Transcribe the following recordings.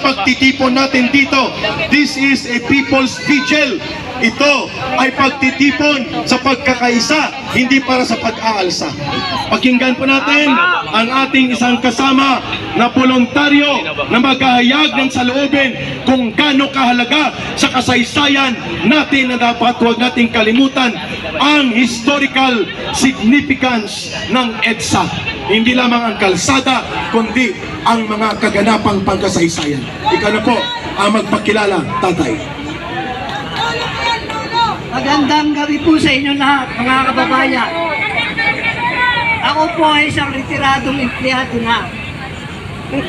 pagtitipon natin dito. This is a people's vigil. Ito ay pagtitipon sa pagkakaisa, hindi para sa pag-aalsa. Pakinggan po natin ang ating isang kasama na voluntaryo na maghahayag ng saloobin kung gaano kahalaga sa kasaysayan natin na dapat huwag nating kalimutan ang historical significance ng EDSA. Hindi lamang ang kalsada, kundi ang mga kaganapang pagkasaysayan. Ikaw na po ang magpakilala, tatay. Magandang gabi po sa inyo lahat, mga kababayan. Ako po ay isang retiradong empleyado na.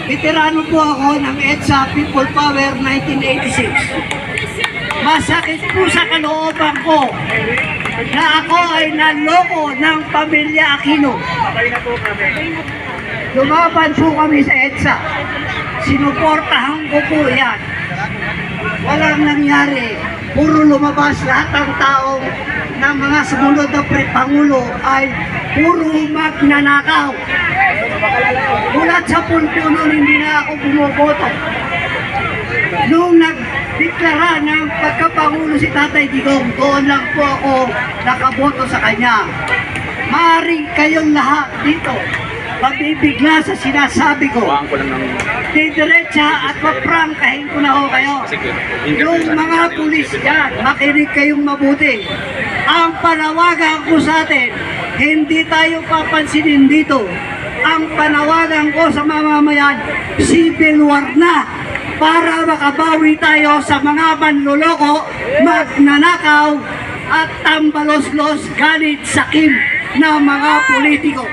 Veterano po ako ng EDSA People Power 1986. Masakit po sa kalooban ko na ako ay naloko ng pamilya Aquino. Lumaban po kami sa EDSA. Sinuportahan ko po yan. Walang nangyari. Puro lumabas lahat ng taong ng mga sumunod na pre- Pangulo ay puro magnanakaw. Mulat sa punto noon, hindi na ako bumoboto. Nung nagdeklara ng pagkapangulo si Tatay Digong, doon lang po ako nakaboto sa kanya. Maaring kayong lahat dito mabibigla sa sinasabi ko. Didiretsa at paprangkahin ko na ho kayo. Yung mga pulis dyan, makinig kayong mabuti. Ang panawagan ko sa atin, hindi tayo papansinin dito. Ang panawagan ko sa mamamayan, civil war na para makabawi tayo sa mga manloloko, magnanakaw, at tambalos-los galit sa kim na mga politiko.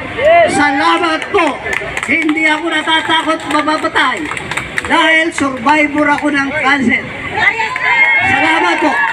Salamat po! Hindi ako natatakot mamamatay dahil survivor ako ng cancer. Salamat po!